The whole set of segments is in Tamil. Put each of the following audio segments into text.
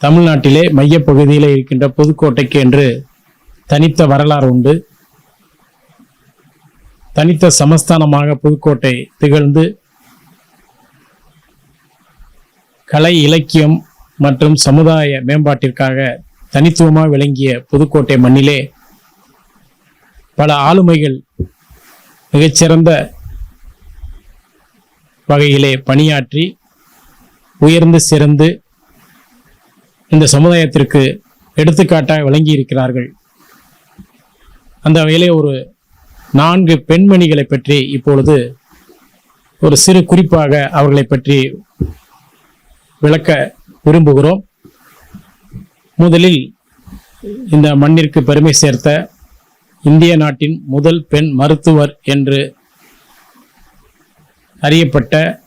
தமிழ்நாட்டிலே மையப்பகுதியில் இருக்கின்ற புதுக்கோட்டைக்கு என்று தனித்த வரலாறு உண்டு. தனித்த சமஸ்தானமாக புதுக்கோட்டை திகழ்ந்து கலை இலக்கியம் மற்றும் சமுதாய மேம்பாட்டிற்காக தனித்துவமாக விளங்கிய புதுக்கோட்டை மண்ணிலே பல ஆளுமைகள் மிகச்சிறந்த வகையிலே பணியாற்றி உயர்ந்து சிறந்து இந்த சமுதாயத்திற்கு எடுத்துக்காட்டாக விளங்கி இருக்கிறார்கள் அந்த வகையிலே ஒரு நான்கு பெண்மணிகளை பற்றி இப்பொழுது ஒரு சிறு குறிப்பாக அவர்களை பற்றி விளக்க விரும்புகிறோம். முதலில் இந்த மண்ணிற்கு பெருமை சேர்த்த இந்திய நாட்டின் முதல் பெண் மருத்துவர் என்று அறியப்பட்ட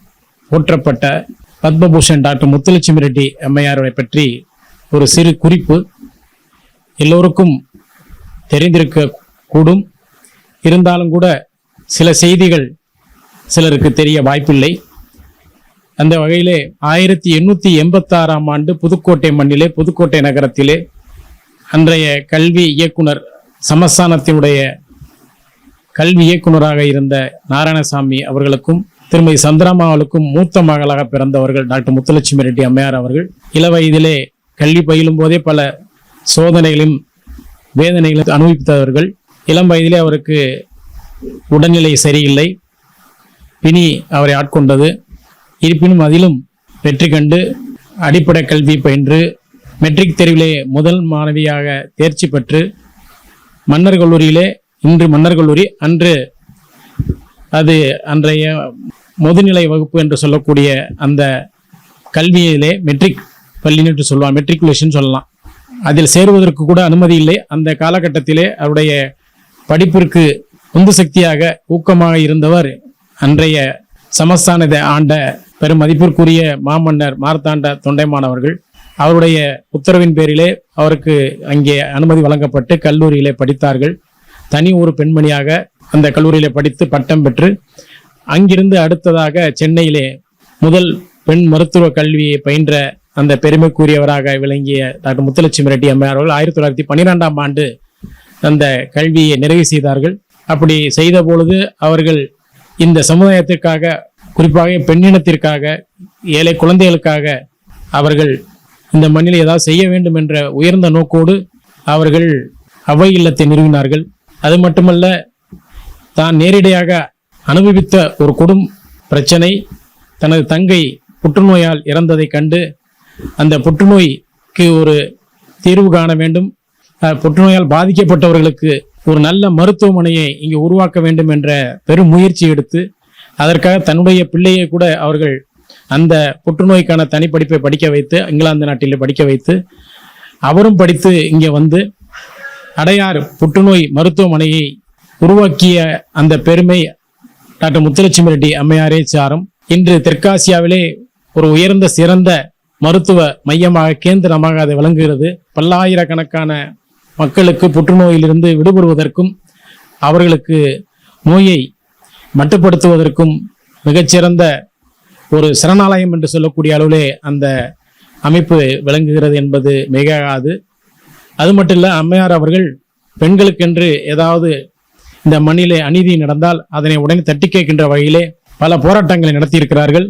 போற்றப்பட்ட பத்மபூஷன் டாக்டர் முத்துலட்சுமி ரெட்டி அம்மையாரை பற்றி ஒரு சிறு குறிப்பு. எல்லோருக்கும் தெரிந்திருக்க கூடும் இருந்தாலும் கூட சில செய்திகள் சிலருக்கு தெரிய வாய்ப்பில்லை. அந்த வகையிலே ஆயிரத்தி எண்ணூற்றி எண்பத்தாறாம் ஆண்டு புதுக்கோட்டை மண்ணிலே புதுக்கோட்டை நகரத்திலே அன்றைய கல்வி இயக்குனர் சமஸ்தானத்தினுடைய கல்வி இயக்குனராக இருந்த நாராயணசாமி அவர்களுக்கும் திருமதி சந்திராமா அவர்களுக்கும் மூத்த மகளாக பிறந்தவர்கள் டாக்டர் முத்துலட்சுமி ரெட்டி அம்மையார் அவர்கள் இள வயதிலே கல்வி பயிலும் போதே பல சோதனைகளையும் வேதனைகளும் அனுபவித்தவர்கள். இளம் வயதிலே அவருக்கு உடல்நிலை சரியில்லை. பிணி அவரை ஆட்கொண்டது. இருப்பினும் அதிலும் வெற்றி கண்டு அடிப்படை கல்வி பயின்று மெட்ரிக் தேர்விலே முதல் மாணவியாக தேர்ச்சி பெற்று மன்னர் கல்லூரியிலே இன்று மன்னர் கல்லூரி அன்று அது அன்றைய முதுநிலை வகுப்பு என்று சொல்லக்கூடிய அந்த கல்வியிலே மெட்ரிக் பள்ளின்னு என்று சொல்லலாம் மெட்ரிகுலேஷன் சொல்லலாம். அதில் சேருவதற்கு கூட அனுமதி இல்லை. அந்த காலகட்டத்திலே அவருடைய படிப்பிற்கு உந்து சக்தியாக ஊக்கமாக இருந்தவர் அன்றைய சமஸ்தானத்தை ஆண்ட பெரும் மதிப்பிற்குரிய மாமன்னர் மார்த்தாண்ட தொண்டைமானவர்கள் அவருடைய உத்தரவின் பேரிலே அவருக்கு அங்கே அனுமதி வழங்கப்பட்டு கல்லூரியிலே படித்தார்கள். தனி ஒரு பெண்மணியாக அந்த கல்லூரியிலே படித்து பட்டம் பெற்று அங்கிருந்து அடுத்ததாக சென்னையிலே முதல் பெண் மருத்துவ கல்வியை பயின்ற அந்த பெருமைக்குரியவராக விளங்கிய டாக்டர் முத்துலட்சுமி ரெட்டி அம்மையார் அவர்கள் ஆயிரத்தி தொள்ளாயிரத்தி பன்னிரெண்டாம் ஆண்டு அந்த கல்வியை நிறைவு செய்தார்கள். அப்படி செய்த பொழுது அவர்கள் இந்த சமுதாயத்திற்காக குறிப்பாக பெண்ணினத்திற்காக ஏழை குழந்தைகளுக்காக அவர்கள் இந்த மண்ணில் ஏதாவது செய்ய வேண்டும் என்ற உயர்ந்த நோக்கோடு அவர்கள் அவை இல்லத்தை நிறுவினார்கள். அது மட்டுமல்ல தான் நேரடியாக அனுபவித்த ஒரு கொடும் பிரச்சனை தனது தங்கை புற்றுநோயால் இறந்ததைக் கண்டு அந்த புற்றுநோய்க்கு ஒரு தீர்வு காண வேண்டும். புற்றுநோயால் பாதிக்கப்பட்டவர்களுக்கு ஒரு நல்ல மருத்துவமனையை இங்கு உருவாக்க வேண்டும் என்ற பெரும் முயற்சி எடுத்து அதற்காக தன்னுடைய பிள்ளையை கூட அவர்கள் அந்த புற்றுநோய்க்கான தனிப்படிப்பை படிக்க வைத்து இங்கிலாந்து நாட்டில் படிக்க வைத்து அவரும் படித்து இங்கே வந்து அடையார் புற்றுநோய் மருத்துவமனையை உருவாக்கிய அந்த பெருமை டாக்டர் முத்துலட்சுமி ரெட்டி அம்மையாரே சாரும். இன்று தெற்காசியாவிலே ஒரு உயர்ந்த சிறந்த மருத்துவ மையமாக கேந்திரமாக அதை விளங்குகிறது பல்லாயிரக்கணக்கான மக்களுக்கு புற்றுநோயிலிருந்து விடுபடுவதற்கும் அவர்களுக்கு நோயை மட்டுப்படுத்துவதற்கும் மிகச்சிறந்த ஒரு சரணாலயம் என்று சொல்லக்கூடிய அளவிலே அந்த அமைப்பு விளங்குகிறது என்பது மிகாது அது மட்டும் இல்லை அம்மையார் அவர்கள் பெண்களுக்கென்று ஏதாவது இந்த மண்ணிலே அநீதி நடந்தால் அதனை உடனே தட்டி கேட்கின்ற வகையிலே பல போராட்டங்களை நடத்தியிருக்கிறார்கள்.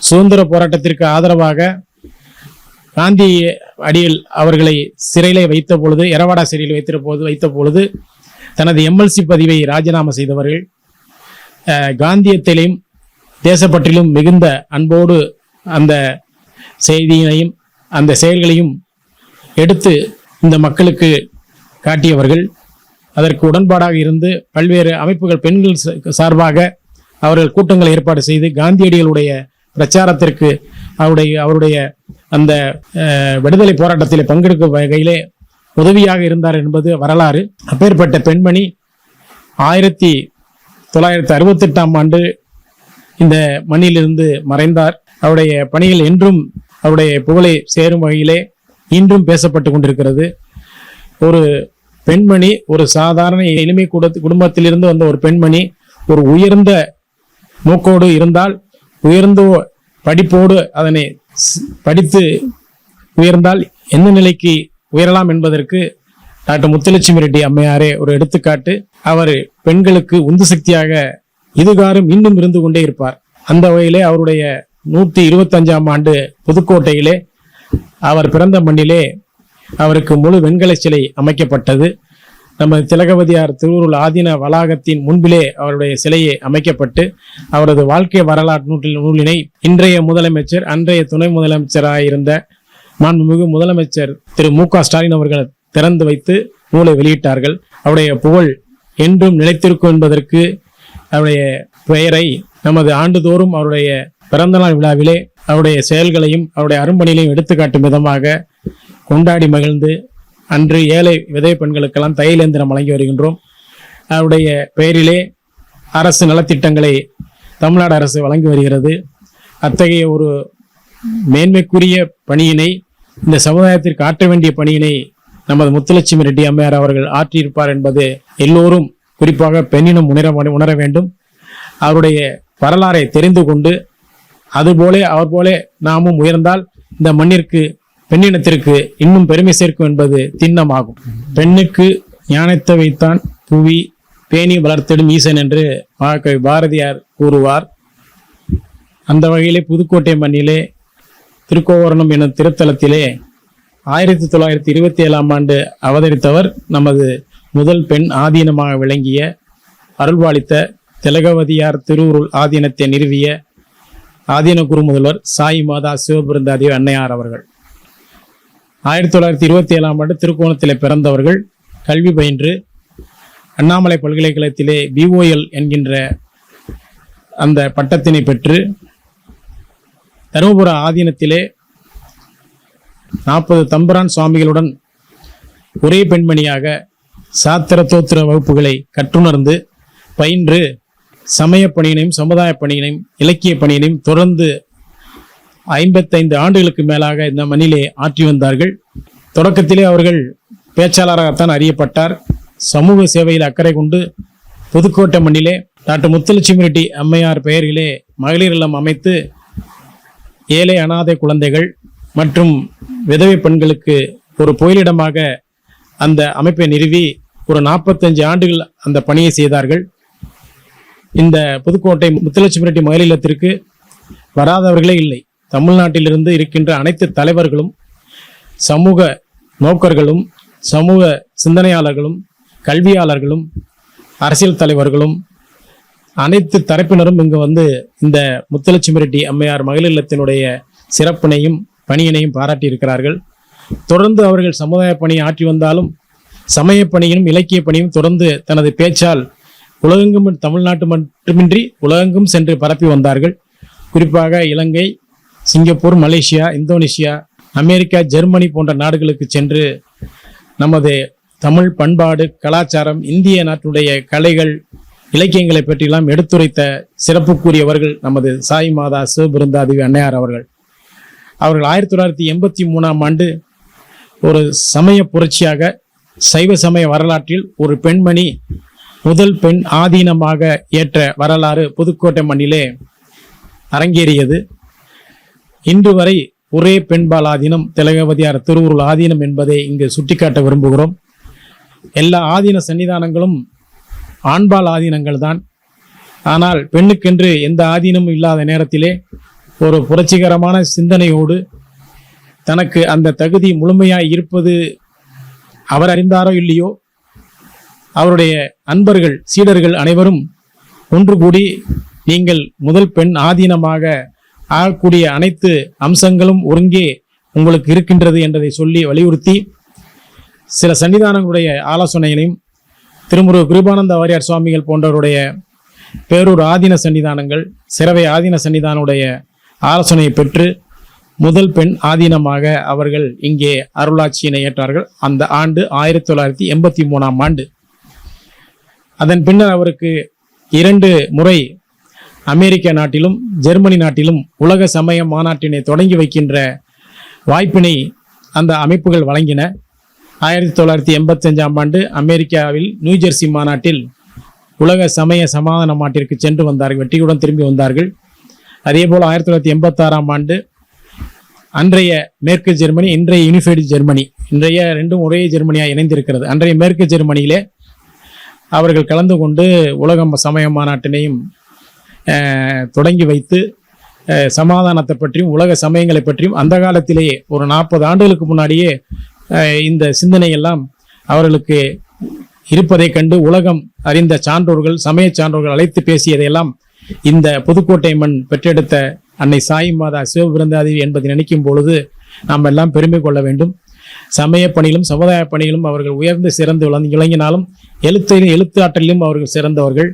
சுதந்திர போராட்டத்திற்கு ஆதரவாக காந்தி அடியில் அவர்களை சிறையிலே வைத்த பொழுது எரவாடா சிறையில் வைத்த போது வைத்த பொழுது தனது எம்எல்சி பதிவை ராஜினாமா செய்தவர்கள் காந்தியத்திலையும் தேசப்பற்றிலும் மிகுந்த அன்போடு அந்த செய்தியினையும் அந்த செயல்களையும் எடுத்து இந்த மக்களுக்கு காட்டியவர்கள். அதற்கு உடன்பாடாக இருந்து பல்வேறு அமைப்புகள் பெண்கள் ச- சார்பாக அவர்கள் கூட்டங்களை ஏற்பாடு செய்து காந்தியடிகளுடைய பிரச்சாரத்திற்கு அவருடைய அவருடைய அந்த விடுதலை போராட்டத்தில் பங்கெடுக்கும் வகையிலே உதவியாக இருந்தார் என்பது வரலாறு. அப்பேற்பட்ட பெண்மணி ஆயிரத்தி தொள்ளாயிரத்தி அறுபத்தெட்டாம் ஆண்டு இந்த மண்ணிலிருந்து மறைந்தார். அவருடைய பணிகள் என்றும் அவருடைய புகழை சேரும் வகையிலே இன்றும் பேசப்பட்டு கொண்டிருக்கிறது. ஒரு பெண்மணி ஒரு சாதாரண எளிமை கூட குடும்பத்திலிருந்து வந்த ஒரு பெண்மணி ஒரு உயர்ந்த நோக்கோடு இருந்தால் உயர்ந்த படிப்போடு அதனை படித்து உயர்ந்தால் எந்த நிலைக்கு உயரலாம் என்பதற்கு டாக்டர் முத்துலட்சுமி ரெட்டி அம்மையாரே ஒரு எடுத்துக்காட்டு. அவர் பெண்களுக்கு உந்து சக்தியாக இதுகாரும் இன்னும் இருந்து கொண்டே இருப்பார். அந்த வகையிலே அவருடைய நூற்றி இருபத்தஞ்சாம் ஆண்டு புதுக்கோட்டையிலே அவர் பிறந்த மண்ணிலே அவருக்கு முழு வெண்கல சிலை அமைக்கப்பட்டது. நம்ம திலகவதியார் திருவுருள் ஆதீன வளாகத்தின் முன்பிலே அவருடைய சிலையை அமைக்கப்பட்டு அவரது வாழ்க்கை வரலாற்று நூற்றில் நூலினை இன்றைய முதலமைச்சர் அன்றைய துணை முதலமைச்சராக இருந்த மாண்புமிகு முதலமைச்சர் திரு மு க ஸ்டாலின் அவர்கள் திறந்து வைத்து நூலை வெளியிட்டார்கள். அவருடைய புகழ் என்றும் நிலைத்திருக்கும் என்பதற்கு அவருடைய பெயரை நமது ஆண்டுதோறும் அவருடைய பிறந்தநாள் விழாவிலே அவருடைய செயல்களையும் அவருடைய அரும்பணிகளையும் எடுத்துக்காட்டும் விதமாக கொண்டாடி மகிழ்ந்து அன்று ஏழை விதவை பெண்களுக்கெல்லாம் தையல் இயந்திரம் வழங்கி வருகின்றோம். அவருடைய பெயரிலே அரசு நலத்திட்டங்களை தமிழ்நாடு அரசு வழங்கி வருகிறது. அத்தகைய ஒரு மேன்மைக்குரிய பணியினை இந்த சமுதாயத்திற்கு ஆற்ற வேண்டிய பணியினை நமது முத்துலட்சுமி ரெட்டி அம்மையார் அவர்கள் ஆற்றியிருப்பார் என்பது எல்லோரும் குறிப்பாக பெண்ணினம் உணர உணர வேண்டும். அவருடைய வரலாறை தெரிந்து கொண்டு அதுபோலே அவர் போலே நாமும் உயர்ந்தால் இந்த மண்ணிற்கு பெண்ணினத்திற்கு இன்னும் பெருமை சேர்க்கும் என்பது திண்ணமாகும். பெண்ணுக்கு ஞானத்தை வைத்தான் புவி பேணி வளர்த்திடும் ஈசன் என்று மகாகவி பாரதியார் கூறுவார். அந்த வகையிலே புதுக்கோட்டை மண்ணிலே திருக்கோவரணம் எனும் திருத்தலத்திலே ஆயிரத்தி தொள்ளாயிரத்தி இருபத்தி ஏழாம் ஆண்டு அவதரித்தவர் நமது முதல் பெண் ஆதீனமாக விளங்கிய அருள்வாளித்த திலகவதியார் திருவுருள் ஆதீனத்தை நிறுவிய ஆதீன குரு முதல்வர் சாய் மாதா சிவபிருந்தாதேவி அன்னையார் அவர்கள். ஆயிரத்தி தொள்ளாயிரத்தி இருபத்தி ஏழாம் ஆண்டு திருக்கோணத்தில் பிறந்தவர்கள் கல்வி பயின்று அண்ணாமலை பல்கலைக்கழகத்திலே பிஓஎல் என்கின்ற அந்த பட்டத்தினை பெற்று தருமபுர ஆதீனத்திலே நாற்பது தம்பரான் சுவாமிகளுடன் ஒரே பெண்மணியாக சாத்திர தோத்திர வகுப்புகளை கற்றுணர்ந்து பயின்று சமய பணியினையும் சமுதாய பணியினையும் இலக்கிய பணியினையும் தொடர்ந்து ஐம்பத்தைந்து ஆண்டுகளுக்கு மேலாக இந்த மண்ணிலே ஆற்றி வந்தார்கள். தொடக்கத்திலே அவர்கள் பேச்சாளராகத்தான் அறியப்பட்டார். சமூக சேவையில் அக்கறை கொண்டு புதுக்கோட்டை மண்ணிலே டாக்டர் முத்துலட்சுமி ரெட்டி அம்மையார் பெயரிலே மகளிர் இல்லம் அமைத்து ஏழை அனாதை குழந்தைகள் மற்றும் விதவை பெண்களுக்கு ஒரு புயலிடமாக அந்த அமைப்பை நிறுவி ஒரு நாற்பத்தஞ்சு ஆண்டுகள் அந்த பணியை செய்தார்கள். இந்த புதுக்கோட்டை முத்துலட்சுமி ரெட்டி மகளிர் இல்லத்திற்கு வராதவர்களே இல்லை. தமிழ்நாட்டிலிருந்து இருக்கின்ற அனைத்து தலைவர்களும் சமூக நோக்கர்களும் சமூக சிந்தனையாளர்களும் கல்வியாளர்களும் அரசியல் தலைவர்களும் அனைத்து தரப்பினரும் இங்கு வந்து இந்த முத்துலட்சுமி ரெட்டி அம்மையார் மகளிர் இல்லத்தினுடைய சிறப்பினையும் பணியினையும் பாராட்டி இருக்கிறார்கள் தொடர்ந்து அவர்கள் சமுதாய பணியை ஆற்றி வந்தாலும் சமய பணியும் இலக்கிய பணியும் தொடர்ந்து தனது பேச்சால் உலகெங்கும் தமிழ்நாட்டு மட்டுமின்றி உலகெங்கும் சென்று பரப்பி வந்தார்கள். குறிப்பாக இலங்கை Singapore Malaysia Indonesia America Germany போன்ற நாடுகளுக்கு சென்று நமது தமிழ் பண்பாடு கலாச்சாரம் இந்திய நாட்டுடைய கலைகள் இலக்கியங்களை பற்றியெல்லாம் எடுத்துரைத்த சிறப்புக்குரியவர்கள் நமது சாய் மாதா சிவபிருந்தாதிவி அன்னையார் அவர்கள். அவர்கள் ஆயிரத்தி தொள்ளாயிரத்தி எண்பத்தி மூணாம் ஆண்டு ஒரு சமய புரட்சியாக சைவ சமய வரலாற்றில் ஒரு பெண்மணி முதல் பெண் ஆதீனமாக ஏற்ற வரலாறு புதுக்கோட்டை மண்ணிலே அரங்கேறியது. இன்று வரை ஒரே பெண்பால் ஆதீனம் திலகவதியார் திருவுருள் ஆதீனம் என்பதை இங்கு சுட்டிக்காட்ட விரும்புகிறோம். எல்லா ஆதீன சன்னிதானங்களும் ஆண்பால் ஆதீனங்கள் தான். ஆனால் பெண்ணுக்கென்று எந்த ஆதீனமும் இல்லாத நேரத்திலே ஒரு புரட்சிகரமான சிந்தனையோடு தனக்கு அந்த தகுதி முழுமையாய் இருப்பது அவர் அறிந்தாரோ இல்லையோ அவருடைய அன்பர்கள் சீடர்கள் அனைவரும் ஒன்று கூடி நீங்கள் முதல் பெண் ஆதீனமாக ஆகக்கூடிய அனைத்து அம்சங்களும் ஒருங்கே உங்களுக்கு இருக்கின்றது என்றதை சொல்லி வலியுறுத்தி சில சன்னிதானங்களுடைய ஆலோசனைகளையும் திருமுரு கிருபானந்த வாரியார் சுவாமிகள் போன்றவருடைய பேரூர் ஆதீன சன்னிதானங்கள் சிறவை ஆதீன சன்னிதானுடைய ஆலோசனையை பெற்று முதல் பெண் ஆதீனமாக அவர்கள் இங்கே அருளாட்சியினை ஏற்றார்கள். அந்த ஆண்டு ஆயிரத்தி தொள்ளாயிரத்தி எண்பத்தி மூணாம் ஆண்டு. அதன் பின்னர் அவருக்கு இரண்டு முறை அமெரிக்க நாட்டிலும் ஜெர்மனி நாட்டிலும் உலக சமய மாநாட்டினை தொடங்கி வைக்கின்ற வாய்ப்பினை அந்த அமைப்புகள் வழங்கின. ஆயிரத்தி தொள்ளாயிரத்தி எண்பத்தஞ்சாம் ஆண்டு அமெரிக்காவில் நியூஜெர்சி மாநாட்டில் உலக சமய சமாதான மாட்டிற்கு சென்று வந்தார்கள் வெற்றியுடன் திரும்பி வந்தார்கள். அதேபோல் ஆயிரத்தி தொள்ளாயிரத்தி எண்பத்தாறாம் ஆண்டு அன்றைய மேற்கு ஜெர்மனி இன்றைய யூனிஃபைடு ஜெர்மனி இன்றைய ரெண்டும் ஒரே ஜெர்மனியாக இணைந்திருக்கிறது. அன்றைய மேற்கு ஜெர்மனியிலே அவர்கள் கலந்து கொண்டு உலகம் சமய மாநாட்டினையும் தொடங்கி வைத்து சமாதானத்தை பற்றியும் உலக சமயங்களை பற்றியும் அந்த காலத்திலேயே ஒரு நாற்பது ஆண்டுகளுக்கு முன்னாடியே இந்த சிந்தனை எல்லாம் அவர்களுக்கு இருப்பதைக் கண்டு உலகம் அறிந்த சான்றோர்கள் சமய சான்றோர்கள் அழைத்து பேசியதையெல்லாம் இந்த புதுக்கோட்டை மண் பெற்றெடுத்த அன்னை சாய் மாதா சிவபிருந்தாதேவி என்பதை நினைக்கும் பொழுது நாம் எல்லாம் பெருமை கொள்ள வேண்டும். சமய பணியிலும் சமுதாய பணியிலும் அவர்கள் உயர்ந்து சிறந்து விளங்கி விளங்கினாலும் எழுத்திலும் எழுத்தாற்றலிலும் அவர்கள் சிறந்தவர்கள்.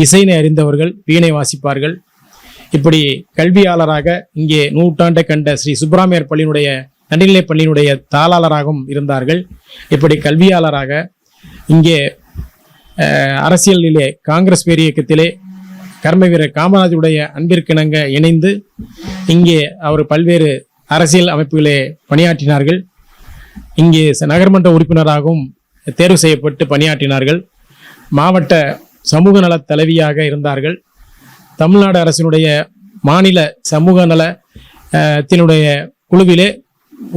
இசைனை அறிந்தவர்கள் வீணை வாசிப்பார்கள். இப்படி கல்வியாளராக இங்கே நூற்றாண்டை கண்ட ஸ்ரீ சுப்பிராமியர் பள்ளியினுடைய நடுநிலை பள்ளியினுடைய தாளாளராகவும் இருந்தார்கள். இப்படி கல்வியாளராக இங்கே அரசியலிலே காங்கிரஸ் பேர் இயக்கத்திலே கர்ம வீரர் காமராஜருடைய அன்பிற்கிணங்க இணைந்து இங்கே அவர் பல்வேறு அரசியல் அமைப்புகளே பணியாற்றினார்கள். இங்கே ச- நகர்மன்ற உறுப்பினராகவும் தேர்வு செய்யப்பட்டு பணியாற்றினார்கள். மாவட்ட சமூக நலத் தலைவியாக இருந்தார்கள். தமிழ்நாடு அரசினுடைய மாநில சமூக நல தினுடைய குழுவிலே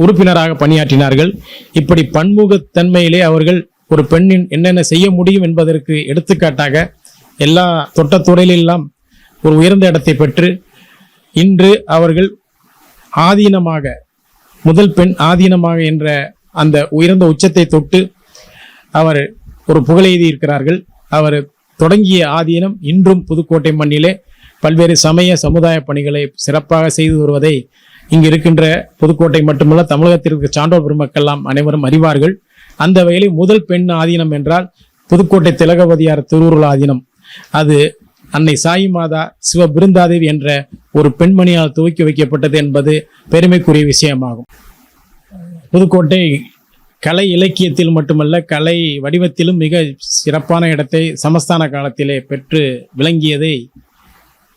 உறுப்பினராக பணியாற்றினார்கள். இப்படி பன்முகத்தன்மையிலே அவர்கள் ஒரு பெண்ணின் என்னென்ன செய்ய முடியும் என்பதற்கு எடுத்துக்காட்டாக எல்லா தொட்ட துறையிலெல்லாம் ஒரு உயர்ந்த இடத்தை பெற்று இன்று அவர்கள் ஆதீனமாக முதல் பெண் ஆதீனமாக என்ற அந்த உயர்ந்த உச்சத்தை தொட்டு அவர் ஒரு புகழெய்தி இருக்கிறார்கள். அவர் தொடங்கிய ஆதீனம் இன்றும் புதுக்கோட்டை மண்ணிலே பல்வேறு சமய சமுதாய பணிகளை சிறப்பாக செய்து வருவதை இங்கு இருக்கின்ற புதுக்கோட்டை மட்டுமல்ல தமிழகத்திற்கு சான்றோர் பெருமக்கெல்லாம் அனைவரும் அறிவார்கள். அந்த வகையில் முதல் பெண் ஆதீனம் என்றால் புதுக்கோட்டை திலகவதியார் திருவுருள் ஆதீனம். அது அன்னை சாயி மாதா சிவ பிருந்தாதேவி என்ற ஒரு பெண்மணியால் துவக்கி வைக்கப்பட்டது என்பது பெருமைக்குரிய விஷயமாகும். புதுக்கோட்டை கலை இலக்கியத்தில் மட்டுமல்ல கலை வடிவத்திலும் மிக சிறப்பான இடத்தை சமஸ்தான காலத்திலே பெற்று விளங்கியதை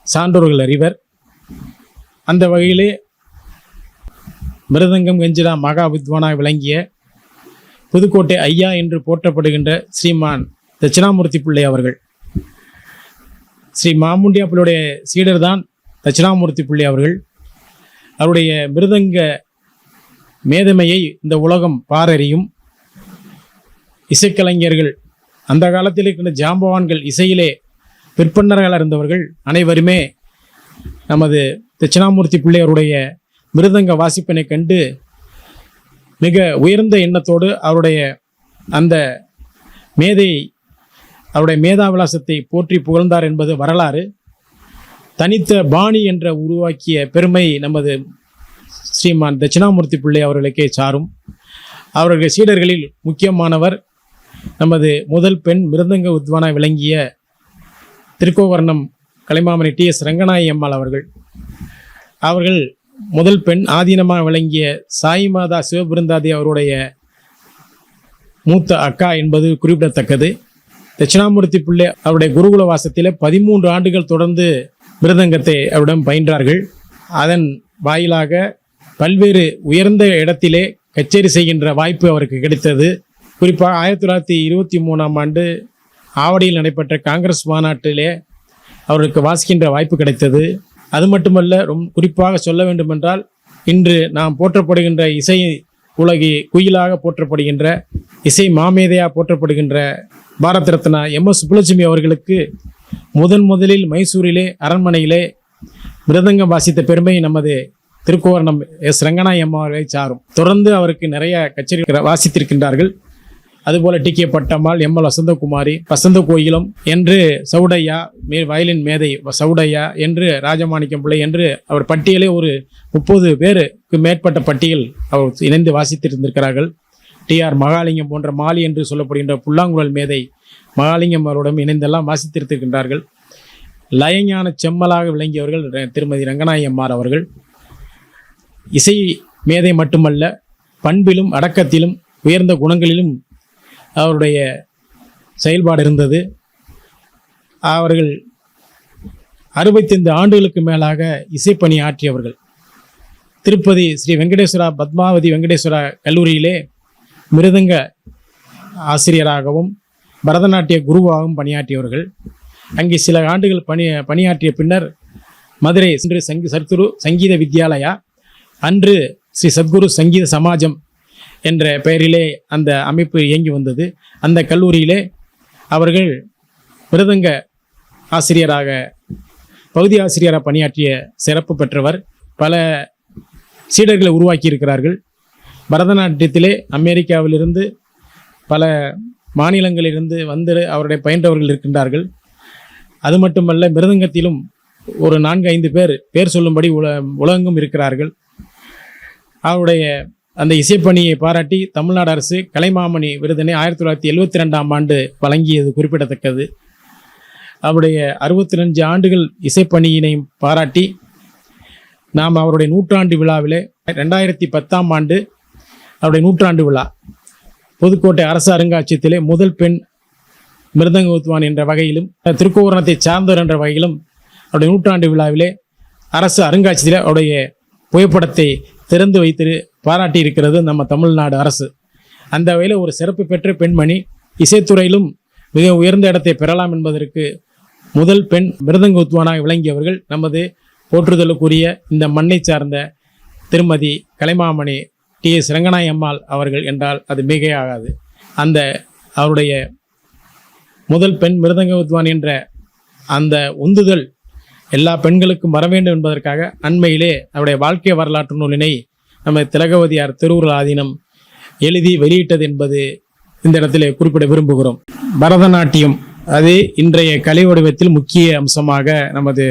சான்றோர்கள் அறிவர். அந்த வகையிலே மிருதங்கம் கஞ்சிரா மகா வித்வானாக விளங்கிய புதுக்கோட்டை ஐயா என்று போற்றப்படுகின்ற ஸ்ரீமான் தட்சிணாமூர்த்தி பிள்ளை அவர்கள். ஸ்ரீ மாமுண்டியா பிள்ளையுடைய சீடர் தான் தட்சிணாமூர்த்தி பிள்ளை அவர்கள். அவருடைய மிருதங்க மேதமையை இந்த உலகம் பாரறியும். இசைக்கலைஞர்கள் அந்த காலத்தில் இருக்கின்ற ஜாம்பவான்கள் இசையிலே விற்பன்னர்களாக இருந்தவர்கள் அனைவருமே நமது தட்சிணாமூர்த்தி பிள்ளையருடைய மிருதங்க வாசிப்பினை கண்டு மிக உயர்ந்த எண்ணத்தோடு அவருடைய அந்த மேதை அவருடைய மேதாவிலாசத்தை போற்றி புகழ்ந்தார் என்பது வரலாறு. தனித்த பாணி என்ற உருவாக்கிய பெருமை நமது ஸ்ரீமான் தட்சிணாமூர்த்தி பிள்ளை அவர்களுக்கே சாரும். அவர்கள் சீடர்களில் முக்கியமானவர் நமது முதல் பெண் மிருதங்க உத்வானா விளங்கிய திருக்கோவர்ணம் கலைமாமணி டி எஸ் ரங்கநாயகி அம்மாள் அவர்கள். அவர்கள் முதல் பெண் ஆதீனமாக விளங்கிய சாய் மாதா சிவபிருந்தாதி அவருடைய மூத்த அக்கா என்பது குறிப்பிடத்தக்கது. தட்சிணாமூர்த்தி பிள்ளை அவருடைய குருகுல வாசத்தில் பதிமூன்று ஆண்டுகள் தொடர்ந்து மிருதங்கத்தை அவரிடம் பயின்றார்கள். அதன் வாயிலாக பல்வேறு உயர்ந்த இடத்திலே கச்சேரி செய்கின்ற வாய்ப்பு அவருக்கு கிடைத்தது. குறிப்பாக ஆயிரத்தி தொள்ளாயிரத்தி இருபத்தி மூணாம் ஆண்டு ஆவடியில் நடைபெற்ற காங்கிரஸ் மாநாட்டிலே அவருக்கு வாசிக்கின்ற வாய்ப்பு கிடைத்தது. அது மட்டுமல்ல ரொம் குறிப்பாக சொல்ல வேண்டுமென்றால் இன்று நாம் போற்றப்படுகின்ற இசை உலகி குயிலாக போற்றப்படுகின்ற இசை மாமேதையாக போற்றப்படுகின்ற பாரத ரத்னா எம் எஸ் சுப்புலட்சுமி அவர்களுக்கு முதன் முதலில் மைசூரிலே அரண்மனையிலே மிருதங்கம் வாசித்த பெருமை நமது திருக்கோவரணம் எஸ் ரங்கநாய் அம்மா சாரும். தொடர்ந்து அவருக்கு நிறைய கச்சேரி வாசித்திருக்கின்றார்கள். அதுபோல T K Pattammal M L Vasanthakumari Vasantha Kokilam என்று சவுடையா மே வயலின் மேதை சவுடையா என்று ராஜமாணிக்கம் பிள்ளை என்று அவர் பட்டியலே ஒரு முப்பது பேருக்கு மேற்பட்ட பட்டியல் அவர் இணைந்து வாசித்திருந்திருக்கிறார்கள். டி ஆர் மகாலிங்கம் போன்ற மாலி என்று சொல்லப்படுகின்ற புல்லாங்குழல் மேதை மகாலிங்கம் அவருடன் இணைந்தெல்லாம் வாசித்திருக்கின்றார்கள் லயஞான செம்மலாக விளங்கியவர்கள் திருமதி ரங்கநாயம்மார் அவர்கள். இசை மேதை மட்டுமல்ல பண்பிலும் அடக்கத்திலும் உயர்ந்த குணங்களிலும் அவருடைய செயல்பாடு இருந்தது. அவர்கள் அறுபத்தைந்து ஆண்டுகளுக்கு மேலாக இசைப்பணி ஆற்றியவர்கள். திருப்பதி ஸ்ரீ வெங்கடேஸ்வரா பத்மாவதி வெங்கடேஸ்வரா கல்லூரியிலே மிருதங்க ஆசிரியராகவும் பரதநாட்டிய குருவாகவும் பணியாற்றியவர்கள். அங்கே சில ஆண்டுகள் பணி பணியாற்றிய பின்னர் மதுரை சென்று சங்கி சர்த்துரு சங்கீத வித்யாலயா அன்று ஸ்ரீ சத்குரு சங்கீத சமாஜம் என்ற பெயரிலே அந்த அமைப்பு இயங்கி வந்தது. அந்த கல்லூரியிலே அவர்கள் மிருதங்க ஆசிரியராக பகுதி ஆசிரியராக பணியாற்றிய சிறப்பு பெற்றவர். பல சீடர்களை உருவாக்கி இருக்கிறார்கள். பரதநாட்டியத்திலே அமெரிக்காவிலிருந்து பல மாநிலங்களிலிருந்து வந்து அவருடைய பயின்றவர்கள் இருக்கின்றார்கள். அது மட்டுமல்ல மிருதங்கத்திலும் ஒரு நான்கு ஐந்து பேர் பேர் சொல்லும்படி உல உலகெங்கும் இருக்கிறார்கள். அவருடைய அந்த இசைப்பணியை பாராட்டி தமிழ்நாடு அரசு கலைமாமணி விருதினை ஆயிரத்தி தொள்ளாயிரத்தி எழுவத்தி ரெண்டாம் ஆண்டு வழங்கியது குறிப்பிடத்தக்கது. அவருடைய அறுபத்தி ரெண்டு ஆண்டுகள் இசைப்பணியினையும் பாராட்டி நாம் அவருடைய நூற்றாண்டு விழாவிலே ரெண்டாயிரத்தி பத்தாம் ஆண்டு அவருடைய நூற்றாண்டு விழா புதுக்கோட்டை அரசு அருங்காட்சியத்திலே முதல் பெண் மிருதங்க வித்வான் என்ற வகையிலும் திருக்கோவரணத்தை சார்ந்தவர் என்ற வகையிலும் அவருடைய நூற்றாண்டு விழாவிலே அரசு அருங்காட்சியத்தில் அவருடைய புகைப்படத்தை திறந்து வைத்து பாராட்டி இருக்கிறது நம்ம தமிழ்நாடு அரசு. அந்த வகையில் ஒரு சிறப்பு பெற்ற பெண்மணி இசைத்துறையிலும் மிக உயர்ந்த இடத்தை பெறலாம் என்பதற்கு முதல் பெண் மிருதங்கோத்வானாக விளங்கியவர்கள் நமது போற்றுதலுக்குரிய இந்த மண்ணை சார்ந்த திருமதி கலைமாமணி டி எஸ் அம்மாள் அவர்கள் என்றால் அது மிகையாகாது அந்த அவருடைய முதல் பெண் மிருதங்க வித்வான் என்ற அந்த உந்துதல் எல்லா பெண்களுக்கும் வர வேண்டும் என்பதற்காக அண்மையிலே அவருடைய வாழ்க்கை வரலாற்று நூலினை நம்ம திலகவதியார் திருவுருள் ஆதீனம் எழுதி வெளியிட்டது என்பது இந்த இடத்திலே குறிப்பிட விரும்புகிறோம். பரதநாட்டியம் அது இன்றைய கலை வடிவத்தில் முக்கிய அம்சமாக நமது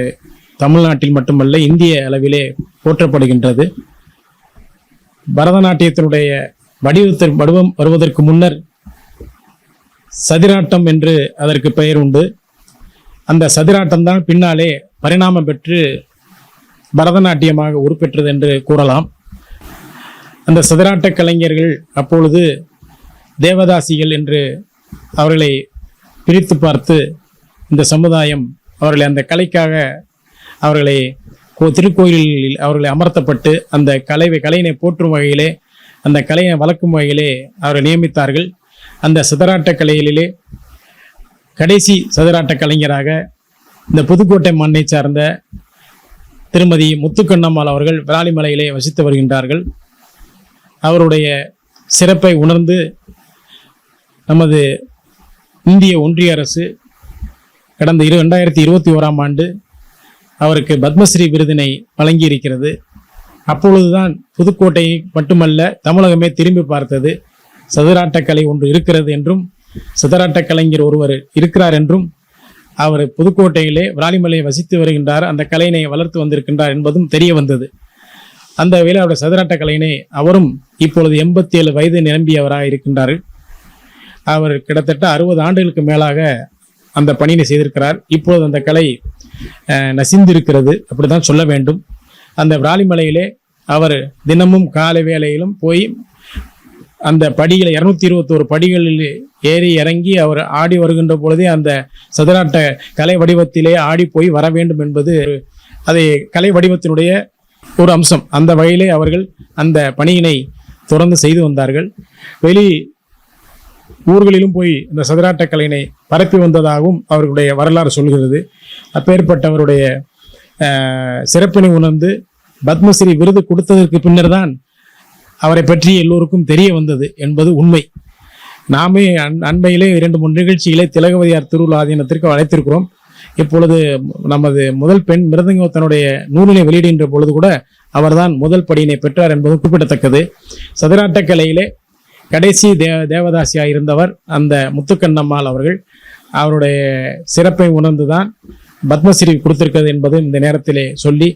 தமிழ்நாட்டில் மட்டுமல்ல இந்திய அளவிலே போற்றப்படுகின்றது. பரதநாட்டியத்தினுடைய வடிவத்திற்கு வடிவம் வருவதற்கு முன்னர் சதிராட்டம் என்று அதற்கு பெயர் உண்டு. அந்த சதிராட்டம் தான் பின்னாலே பரிணாமம் பெற்று பரதநாட்டியமாக உருப்பெற்றது என்று கூறலாம். அந்த சதிராட்ட கலைஞர்கள் அப்பொழுது தேவதாசிகள் என்று அவர்களை பிரித்து பார்த்து இந்த சமுதாயம் அவர்களை அந்த கலைக்காக அவர்களை கோ- திருக்கோயிலில் அவர்களை அமர்த்தப்பட்டு அந்த கலை கலையினை போற்றும் வகையிலே அந்த கலையை வளர்க்கும் வகையிலே அவரை நியமித்தார்கள். அந்த சிதறாட்ட கலையிலே கடைசி சதுராட்ட கலைஞராக இந்த புதுக்கோட்டை மண்ணை சார்ந்த திருமதி முத்துக்கண்ணம்மாள் அவர்கள் விராலிமலையிலே வசித்து வருகின்றார்கள். அவருடைய சிறப்பை உணர்ந்து நமது இந்திய ஒன்றிய அரசு கடந்த இரு ரெண்டாயிரத்தி இருபத்தி ஓராம் ஆண்டு அவருக்கு பத்மஸ்ரீ விருதினை வழங்கியிருக்கிறது. அப்பொழுதுதான் புதுக்கோட்டை மட்டுமல்ல தமிழகமே திரும்பி பார்த்தது. சதுராட்டக் கலை ஒன்று இருக்கிறது என்றும் சதுராட்ட கலைஞர் ஒருவர் இருக்கிறார் என்றும் அவர் புதுக்கோட்டையிலே விராலிமலையை வசித்து வருகின்றார் அந்த கலையினை வளர்த்து வந்திருக்கின்றார் என்பதும் தெரிய வந்தது. அந்த வகையில் அவருடைய சதுராட்ட கலையினை அவரும் இப்பொழுது எண்பத்தி ஏழு வயது நிரம்பியவராக இருக்கின்றார் அவர் கிட்டத்தட்ட அறுபது ஆண்டுகளுக்கு மேலாக அந்த பணியினை செய்திருக்கிறார். இப்பொழுது அந்த கலை நசிந்திருக்கிறது. அப்படிதான் சொல்ல வேண்டும். அந்த விராலிமலையிலே அவர் தினமும் காலை வேளையிலும் போய் அந்த படிகளை இரநூத்தி இருபத்தோரு படிகளில் ஏறி இறங்கி அவர் ஆடி வருகின்ற பொழுதே அந்த சதுராட்ட கலை வடிவத்திலே ஆடி போய் வர வேண்டும் என்பது அதை கலை வடிவத்தினுடைய ஒரு அம்சம். அந்த வகையிலே அவர்கள் அந்த பணியினை தொடர்ந்து செய்து வந்தார்கள். வெளி ஊர்களிலும் போய் இந்த சதுராட்ட கலையினை பரப்பி வந்ததாகவும் அவர்களுடைய வரலாறு சொல்கிறது. அப்பேற்பட்டவருடைய சிறப்பினை உணர்ந்து பத்மஸ்ரீ விருது கொடுத்ததற்கு பின்னர் தான் அவரை பற்றி எல்லோருக்கும் தெரிய வந்தது என்பது உண்மை. நாமே அண் அண்மையிலே இரண்டு மூன்று நிகழ்ச்சிகளை திலகவதியார் திருவிழா ஆதீனத்திற்கு அழைத்திருக்கிறோம். இப்பொழுது நமது முதல் பெண் மிருதங்க தன்னுடைய நூலினை வெளியிடுகின்ற பொழுது கூட அவர்தான் முதல் படியினை பெற்றார் என்பது குறிப்பிடத்தக்கது. சதுராட்ட கலையிலே கடைசி தே தேவதாசியாக இருந்தவர் அந்த முத்துக்கண்ணம்மாள் அவர்கள். அவருடைய சிறப்பை உணர்ந்துதான் பத்மஸ்ரீ கொடுத்திருக்கிறது என்பது இந்த நேரத்திலே சொல்லி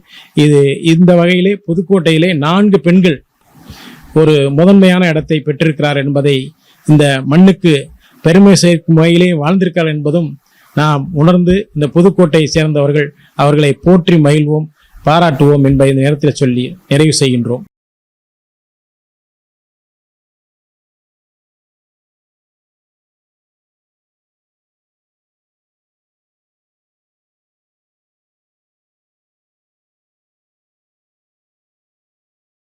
இது இந்த வகையிலே புதுக்கோட்டையிலே நான்கு பெண்கள் ஒரு முதன்மையான இடத்தை பெற்றிருக்கிறார் என்பதை இந்த மண்ணுக்கு பெருமை சேர்க்கும் வகையிலே வாழ்ந்திருக்கிறார் என்பதும் நாம் உணர்ந்து இந்த புதுக்கோட்டையை சேர்ந்தவர்கள் அவர்களை போற்றி மகிழ்வோம் பாராட்டுவோம் என்பதை இந்த நேரத்தில் சொல்லி நிறைவு செய்கின்றோம்.